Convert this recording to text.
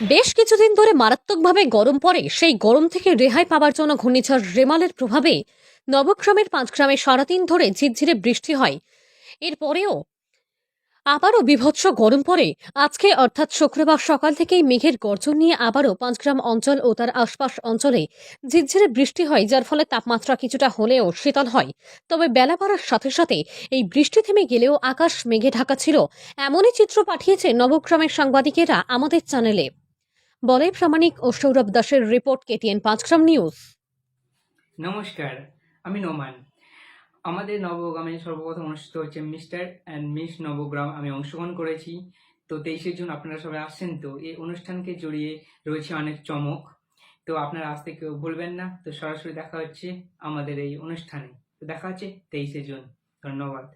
বেশ কিছুদিন ধরে মারাত্মকভাবে গরম পড়ে, সেই গরম থেকে রেহাই পাওয়ার জন্য ঘূর্ণিঝড় রেমালের প্রভাবে নবগ্রামের পাঁচগ্রামে সারাদিন ধরে ঝিরঝিরে বৃষ্টি হয়। এরপরেও আবারও বিভৎস গরম পড়ে। আজকে অর্থাৎ শুক্রবার সকাল থেকেই মেঘের গর্জন নিয়ে আবারও পাঁচগ্রাম অঞ্চল ও তার আশপাশ অঞ্চলে ঝিরঝিরে বৃষ্টি হয়, যার ফলে তাপমাত্রা কিছুটা হলেও শীতল হয়। তবে বেলা বাড়ার সাথে সাথে এই বৃষ্টি থেমে গেলেও আকাশ মেঘে ঢাকা ছিল। এমনই চিত্র পাঠিয়েছে নবগ্রামের সাংবাদিকেরা আমাদের চ্যানেলে। বলে প্রামাণিক ও সৌরভ দাসের রিপোর্ট কেটিএন পাঁচগ্রাম নিউজ। নমস্কার, আমি নোমান। আমাদের নবগ্রামে সর্বপ্রথম অনুষ্ঠিত হচ্ছে মিস্টার অ্যান্ড মিস নবগ্রাম, আমি অংশগ্রহণ করেছি। তো তেইশে জুন আপনারা সবাই আসছেন, তো এই অনুষ্ঠানকে জড়িয়ে রয়েছে অনেক চমক। তো আপনারা আসতে কেউ ভুলবেন না, তো সরাসরি দেখা হচ্ছে আমাদের এই অনুষ্ঠানে। তো দেখা হচ্ছে তেইশে জুন। ধন্যবাদ।